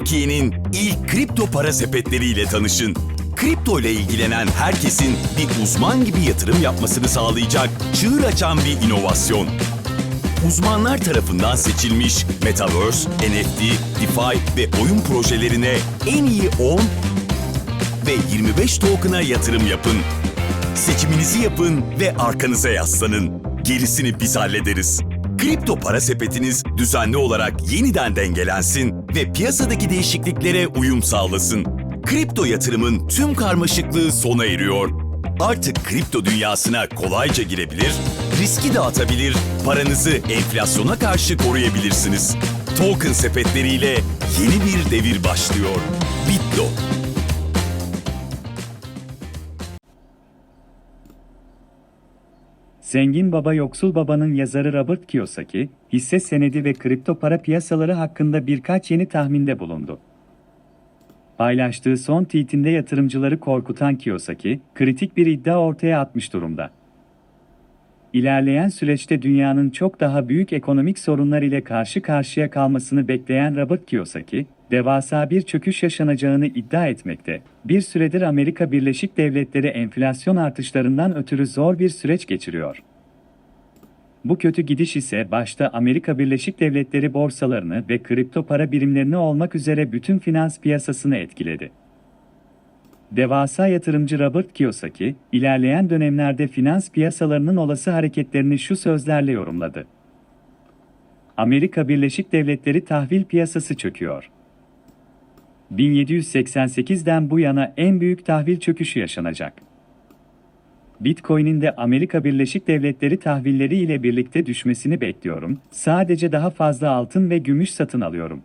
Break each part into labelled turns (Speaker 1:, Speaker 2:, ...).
Speaker 1: Türkiye'nin ilk kripto para sepetleriyle tanışın. Kripto ile ilgilenen herkesin bir uzman gibi yatırım yapmasını sağlayacak çığır açan bir inovasyon. Uzmanlar tarafından seçilmiş Metaverse, NFT, DeFi ve oyun projelerine en iyi 10 ve 25 token'a yatırım yapın. Seçiminizi yapın ve arkanıza yaslanın. Gerisini biz hallederiz. Kripto para sepetiniz düzenli olarak yeniden dengelensin ve piyasadaki değişikliklere uyum sağlasın. Kripto yatırımın tüm karmaşıklığı sona eriyor. Artık kripto dünyasına kolayca girebilir, riski dağıtabilir, paranızı enflasyona karşı koruyabilirsiniz. Token sepetleriyle yeni bir devir başlıyor. Bitdo.
Speaker 2: Zengin Baba Yoksul Baba'nın yazarı Robert Kiyosaki, hisse senedi ve kripto para piyasaları hakkında birkaç yeni tahminde bulundu. Paylaştığı son tweetinde yatırımcıları korkutan Kiyosaki, kritik bir iddia ortaya atmış durumda. İlerleyen süreçte dünyanın çok daha büyük ekonomik sorunlar ile karşı karşıya kalmasını bekleyen Robert Kiyosaki, devasa bir çöküş yaşanacağını iddia etmekte. Bir süredir Amerika Birleşik Devletleri enflasyon artışlarından ötürü zor bir süreç geçiriyor. Bu kötü gidiş ise başta Amerika Birleşik Devletleri borsalarını ve kripto para birimlerini olmak üzere bütün finans piyasasını etkiledi. Devasa yatırımcı Robert Kiyosaki, ilerleyen dönemlerde finans piyasalarının olası hareketlerini şu sözlerle yorumladı. Amerika Birleşik Devletleri tahvil piyasası çöküyor. 1788'den bu yana en büyük tahvil çöküşü yaşanacak. Bitcoin'in de Amerika Birleşik Devletleri tahvilleri ile birlikte düşmesini bekliyorum. Sadece daha fazla altın ve gümüş satın alıyorum.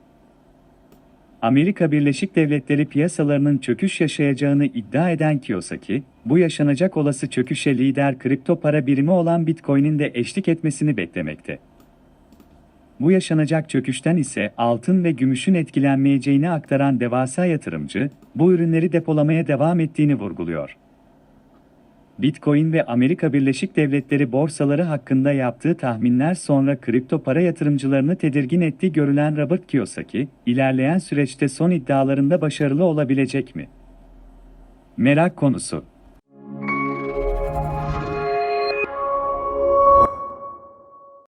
Speaker 2: Amerika Birleşik Devletleri piyasalarının çöküş yaşayacağını iddia eden Kiyosaki, bu yaşanacak olası çöküşe lider kripto para birimi olan Bitcoin'in de eşlik etmesini beklemekte. Bu yaşanacak çöküşten ise altın ve gümüşün etkilenmeyeceğini aktaran devasa yatırımcı, bu ürünleri depolamaya devam ettiğini vurguluyor. Bitcoin ve Amerika Birleşik Devletleri borsaları hakkında yaptığı tahminler sonra kripto para yatırımcılarını tedirgin ettiği görülen Robert Kiyosaki, ilerleyen süreçte son iddialarında başarılı olabilecek mi? Merak konusu